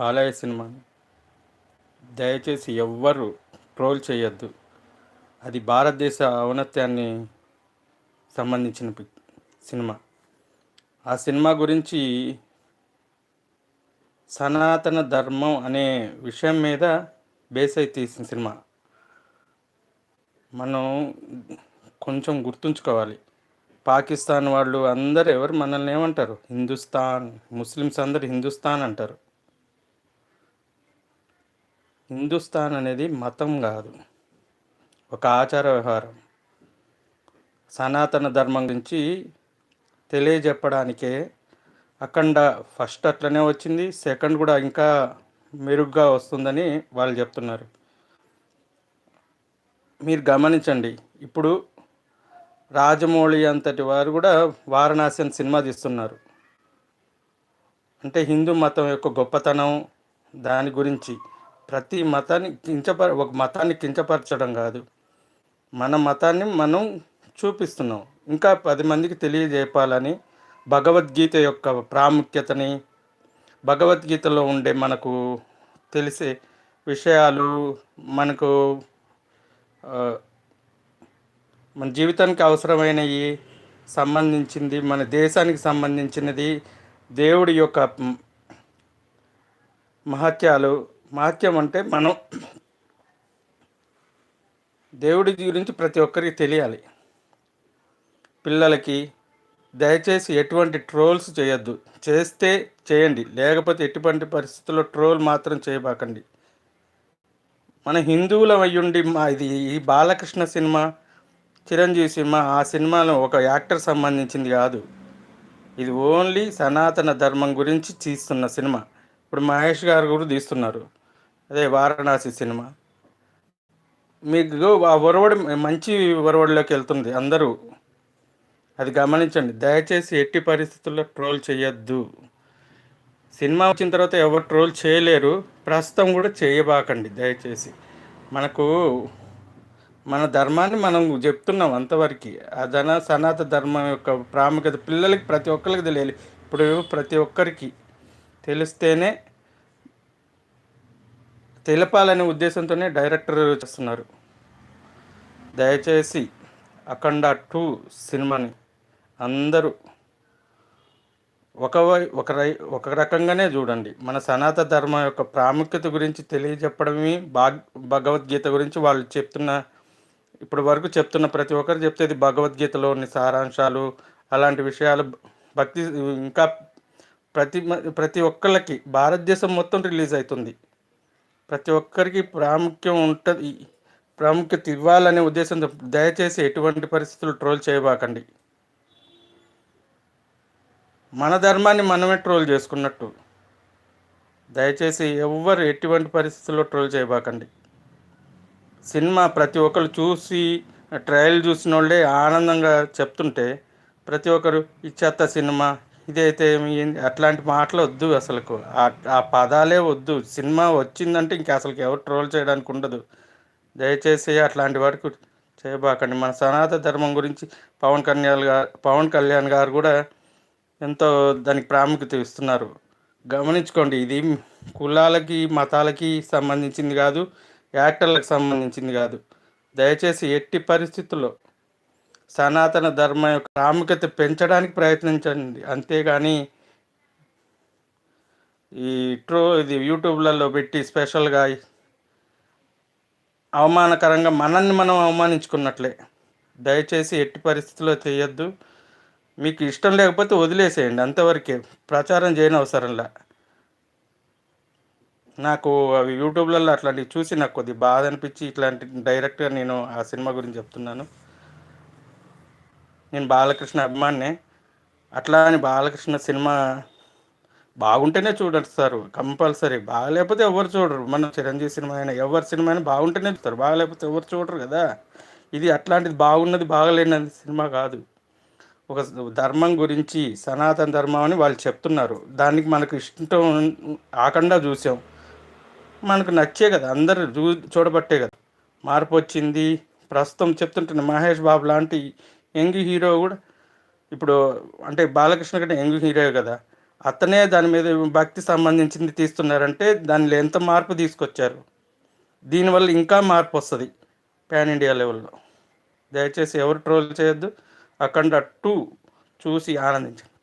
Balayya cinema. దయచేసి ఎవ్వరు troll చేయొద్దు. అది భారతదేశ ఔన్నత్యాన్ని సంబంధించిన పిక్ సినిమా. ఆ సినిమా గురించి సనాతన ధర్మం అనే విషయం మీద బేస్ అయి తీసిన సినిమా. మనం కొంచెం గుర్తుంచుకోవాలి. పాకిస్తాన్ వాళ్ళు అందరు ఎవరు? మనల్ని ఏమంటారు? హిందుస్థాన్ ముస్లిమ్స్ అందరు హిందుస్థాన్ అంటారు. హిందుస్థాన్ అనేది మతం కాదు. ఒక ఆచార వ్యవహారం. సనాతన ధర్మం గురించి తెలియజెప్పడానికే అఖండ ఫస్ట్ అట్లనే వచ్చింది సెకండ్ కూడా ఇంకా మెరుగ్గా వస్తుందని వాళ్ళు చెప్తున్నారు. మీరు గమనించండి ఇప్పుడు రాజమౌళి అంతటి వారు కూడా వారణాసి అని సినిమా తీస్తున్నారు. అంటే హిందూ మతం యొక్క గొప్పతనం దాని గురించి ప్రతి మతాన్ని కించపర ఒక మతాన్ని కించపరచడం కాదు. మన మతాన్ని మనం చూపిస్తున్నాం. ఇంకా పది మందికి తెలియజేపాలని భగవద్గీత యొక్క ప్రాముఖ్యతని భగవద్గీతలో ఉండే మనకు తెలిసే విషయాలు మనకు మన జీవితానికి అవసరమైనవి సంబంధించింది మన దేశానికి సంబంధించినది దేవుడి యొక్క మహత్యాలు మహత్యం అంటే మనం దేవుడి గురించి ప్రతి ఒక్కరికి తెలియాలి. పిల్లలకి దయచేసి ఎటువంటి ట్రోల్స్ చేయొద్దు. చేస్తే చేయండి. లేకపోతే ఎటువంటి పరిస్థితుల్లో ట్రోల్ మాత్రం చేయబాకండి. మన హిందువులం అయ్యుండి మా ఇది ఈ బాలకృష్ణ సినిమా చిరంజీవి సినిమా ఆ సినిమాలో ఒక యాక్టర్ సంబంధించింది కాదు. ఇది ఓన్లీ సనాతన ధర్మం గురించి తీస్తున్న సినిమా. ఇప్పుడు మహేష్ గారు కూడా తీస్తున్నారు. అదే వారణాసి సినిమా. మీకు ఆ ఒరవడి మంచి ఒరవడిలోకి వెళ్తుంది అందరూ. అది గమనించండి. దయచేసి ఎట్టి పరిస్థితుల్లో ట్రోల్ చేయొద్దు. సినిమా వచ్చిన తర్వాత ఎవరు ట్రోల్ చేయలేరు. ప్రస్తుతం కూడా చేయబాకండి దయచేసి. మనకు మన ధర్మాన్ని మనం చెప్తున్నాం అంతవరకు. అదన సనాత సనాతన ధర్మం యొక్క ప్రాముఖ్యత పిల్లలకి ప్రతి ఒక్కరికి తెలియాలి. ఇప్పుడు ప్రతి ఒక్కరికి తెలిస్తేనే తెలపాలనే ఉద్దేశంతోనే డైరెక్టర్ చేస్తున్నారు. దయచేసి అఖండ టూ సినిమాని అందరూ ఒక వై- ఒక రై ఒక రకంగానే చూడండి. మన సనాతన ధర్మం యొక్క ప్రాముఖ్యత గురించి తెలియజెప్పడమే భాగ్ భగవద్గీత గురించి వాళ్ళు చెప్తున్న ఇప్పటి వరకు చెప్తున్న ప్రతి ఒక్కరు చెప్తేది భగవద్గీతలోని సారాంశాలు అలాంటి విషయాలు భక్తి ఇంకా ప్రతి మ- ప్రతి ఒక్కళ్ళకి భారతదేశం మొత్తం రిలీజ్ అవుతుంది. ప్రతి ఒక్కరికి ప్రాముఖ్యం ఉంటుంది ప్రాముఖ్యత ఇవ్వాలనే ఉద్దేశంతో దయచేసి ఎటువంటి పరిస్థితులు ట్రోల్ చేయబాకండి. మన ధర్మాన్ని మనమే ట్రోల్ చేసుకున్నట్టు. దయచేసి ఎవ్వరు ఎటువంటి పరిస్థితుల్లో ట్రోల్ చేయబాకండి. సినిమా ప్రతి ఒక్కరు చూసి ట్రయల్ చూసిన వాళ్ళే ఆనందంగా చెప్తుంటే ప్రతి ఒక్కరు ఈ చెత్త సినిమా ఇదైతే అట్లాంటి మాటలు వద్దు అసలుకు. ఆ- ఆ పదాలే వద్దు. సినిమా వచ్చిందంటే ఇంకా అసలు ఎవరు ట్రోల్ చేయడానికి ఉండదు. దయచేసి అట్లాంటి వరకు చేయబాకండి. మన సనాతన ధర్మం గురించి పవన్ కళ్యాణ్ గారు పవన్ కళ్యాణ్ గారు కూడా ఎంతో దానికి ప్రాముఖ్యత ఇస్తున్నారు. గమనించుకోండి ఇది కులాలకి మతాలకి సంబంధించింది కాదు యాక్టర్లకు సంబంధించింది కాదు. దయచేసి ఎట్టి పరిస్థితుల్లో సనాతన ధర్మం యొక్క ప్రాముఖ్యత పెంచడానికి ప్రయత్నించండి. అంతేగాని ఈ ట్రో ఇది యూట్యూబ్లలో పెట్టి స్పెషల్గా అవమానకరంగా మనల్ని మనం అవమానించుకున్నట్లే. దయచేసి ఎట్టి పరిస్థితుల్లో చేయొద్దు. మీకు ఇష్టం లేకపోతే వదిలేసేయండి. అంతవరకే ప్రచారం చేయని అవసరంలా. నాకు అవి యూట్యూబ్లలో అట్లాంటివి చూసి నాకు కొద్దిగా బాధ అనిపించి ఇట్లాంటి డైరెక్ట్గా నేను ఆ సినిమా గురించి చెప్తున్నాను. నేను బాలకృష్ణ అభిమాన్ని. అట్లా అని బాలకృష్ణ సినిమా బాగుంటేనే చూడస్తారు కంపల్సరీ. బాగాలేకపోతే ఎవరు చూడరు. మన చిరంజీవి సినిమా అయినా ఎవరి సినిమా అయినా బాగుంటేనే చూస్తారు. బాగలేకపోతే ఎవరు చూడరు కదా. ఇది అట్లాంటిది బాగున్నది బాగలేనది సినిమా కాదు. ఒక ధర్మం గురించి సనాతన ధర్మం అని వాళ్ళు చెప్తున్నారు. దానికి మనకు ఇష్టం ఆకుండా చూసాం. మనకు నచ్చే కదా అందరు చూ చూడబట్టే కదా. మార్పు వచ్చింది. ప్రస్తుతం చెప్తుంటున్న మహేష్ బాబు లాంటి యంగ్ హీరో కూడా ఇప్పుడు అంటే బాలకృష్ణ కంటే యంగ్ హీరో కదా. అతనే దాని మీద భక్తి సంబంధించింది తీస్తున్నారంటే దానిలో ఎంత మార్పు తీసుకొచ్చారు? దీనివల్ల ఇంకా మార్పు వస్తుంది పాన్ ఇండియా లెవెల్లో. దయచేసి ఎవరు ట్రోల్ చేయొద్దు. అఖండ టూ చూసి ఆనందించండి.